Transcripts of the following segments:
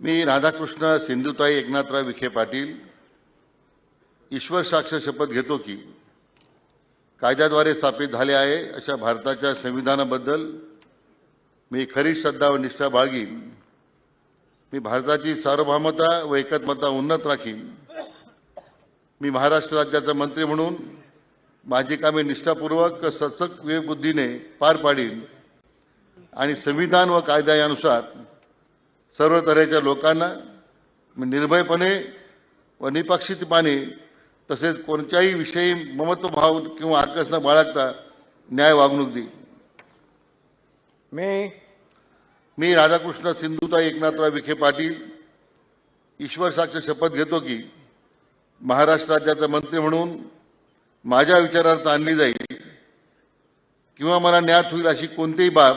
मी राधाकृष्ण सिंधुताई एकनाथराव विखे पाटील ईश्वर साक्ष शपथ घेतो की कायद्याद्वारे स्थापित झाले आहे अशा भारताच्या संविधानाबद्दल मी खरी श्रद्धा व निष्ठा बाळगीन. मी भारताची सार्वभौमता व एकत्मता उन्नत राखीन. मी महाराष्ट्र राज्याचा मंत्री म्हणून माझी कामे निष्ठापूर्वक सचक विवेकबुद्धीने पार पाडीन. आणि संविधान व कायदा यानुसार सर्व तऱ्हेच्या लोकांना मी निर्भयपणे व निपक्षितपणे तसेच कोणत्याही विषयी ममत्वभाव किंवा आकस न बाळगता न्याय वागणूक देईन. मी मी राधाकृष्ण सिंधुताई एकनाथराव विखे पाटील ईश्वर साक्ष शपथ घेतो की महाराष्ट्र राज्याचा मंत्री म्हणून माझ्या विचारार्थ आणली जाईल किंवा मला ज्ञात होईल अशी कोणतीही बाब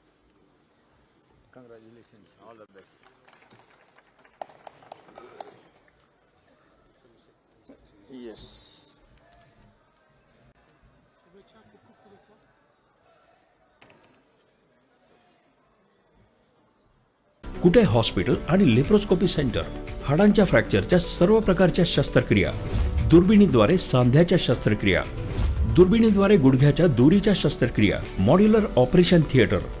Congratulations. All the best. Yes. कुठे हॉस्पिटल आणि लेप्रोस्कोपी सेंटर? हाडांच्या फ्रॅक्चरच्या सर्व प्रकारच्या शस्त्रक्रिया. दुर्बिणीद्वारे सांध्याच्या शस्त्रक्रिया. दुर्बिणीद्वारे गुडघ्याच्या दुरीच्या शस्त्रक्रिया. Modular operation theatre.